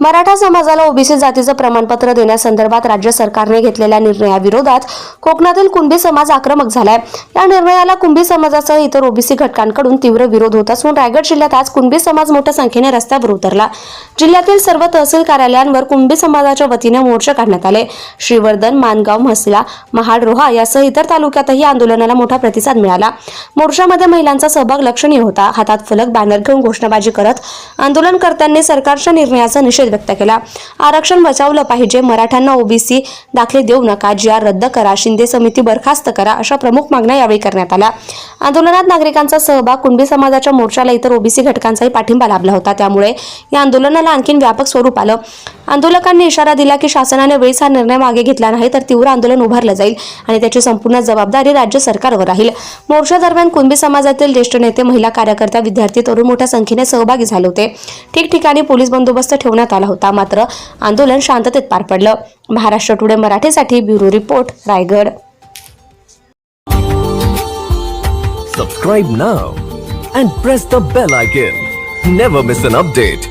मराठा समाजाला ओबीसी जातीचं प्रमाणपत्र देण्यासंदर्भात राज्य सरकारने घेतलेल्या निर्णयाविरोधात कोकणातील कुणबी समाज आक्रमक झालाय. या निर्णयाला कुणबी समाजासह इतर ओबीसी घटकांकडून तीव्र विरोध होत असून रायगड जिल्ह्यात आज कुणबी समाज मोठ्या संख्येने रस्त्यावर उतरला. जिल्ह्यातील सर्व तहसील कार्यालयांवर कुणबी समाजाच्या वतीने मोर्चे काढण्यात आले. श्रीवर्धन मानगाव म्हसला महाड रोहा यासह इतर तालुक्यातही आंदोलनाला मोठा प्रतिसाद मिळाला. मोर्चामध्ये महिलांचा सहभाग लक्षणीय होता. हातात फलक बॅनर घेऊन घोषणाबाजी करत आंदोलनकर्त्यांनी सरकारच्या निर्णयाचा निषेध व्यक्त केला. आरक्षण बचावलं पाहिजे. मराठ्यांना ओबीसी दाखले देऊ नका. जी आर रद्द करा. शिंदे समिती बरखास्त करा अशा प्रमुख मागण्या यावेळी करण्यात आल्या. आंदोलनात नागरिकांचा सहभाग कुणबी समाजाच्या मोर्चाला इतर ओबीसी घटकांचाही पाठिंबा लाभला होता. त्यामुळे या आंदोलनाला आणखी व्यापक स्वरूप आलं. आंदोलकांनी इशारा दिला की शासनाने वेळीच हा निर्णय मागे घेतला नाही तर तीव्र आंदोलन उभारलं जाईल आणि त्याची संपूर्ण जबाबदारी राज्य सरकारवर राहील. मोर्चा दरम्यान कुणबी समाजातील ज्येष्ठ नेते महिला कार्यकर्त्या विद्यार्थी तरुण मोठ्या संख्येने सहभागी झाले होते. ठिकठिकाणी पोलीस बंदोबस्त ठेवण्यात आला होता. मात्र आंदोलन शांततेत पार पडलं. महाराष्ट्र टुडे मराठीसाठी bureau report Raigad. Subscribe now and press the bell icon. Never miss an update.